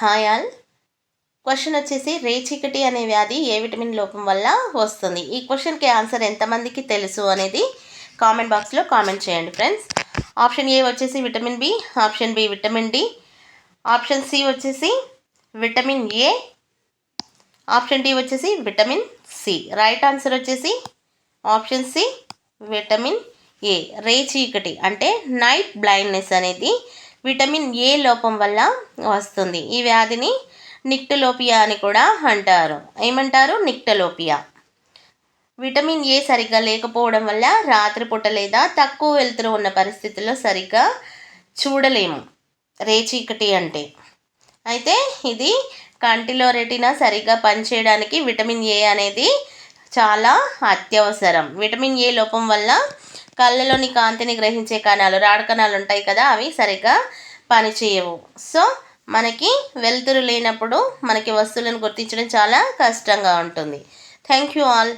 Hi all. Question వచ్చేసి రేచీకటి అనే వ్యాధి ఏ విటమిన్ లోపం వల్ల వస్తుంది? ఈ క్వశ్చన్కి ఆన్సర్ ఎంతమందికి తెలుసు అనేది కామెంట్ బాక్స్లో కామెంట్ చేయండి ఫ్రెండ్స్. ఆప్షన్ ఏ వచ్చేసి vitamin B option B vitamin D option C వచ్చేసి విటమిన్ ఏ ఆప్షన్ డి వచ్చేసి విటమిన్ సి. రైట్ ఆన్సర్ వచ్చేసి ఆప్షన్ సి విటమిన్ ఏ. రేచీకటి అంటే నైట్ బ్లైండ్నెస్ అనేది విటమిన్ ఏ లోపం వల్ల వస్తుంది. ఈ వ్యాధిని నిక్టలోపియా అని కూడా అంటారు. ఏమంటారు? నిక్టలోపియా. విటమిన్ ఏ సరిగ్గా లేకపోవడం వల్ల రాత్రిపూట లేదా తక్కువ వెలుతురు ఉన్న పరిస్థితుల్లో సరిగ్గా చూడలేము. రేచీకటి అంటే. అయితే ఇది కంటిలో రెటినా సరిగ్గా పనిచేయడానికి విటమిన్ ఏ అనేది చాలా అత్యవసరం. విటమిన్ ఏ లోపం వల్ల కళ్ళలోని కాంతిని గ్రహించే కణాలు రాడ కణాలు ఉంటాయి కదా అవి సరిగ్గా పనిచేయవు. సో మనకి వెలుతురు లేనప్పుడు మనకి వస్తువులను గుర్తించడం చాలా కష్టంగా ఉంటుంది. Thank you all.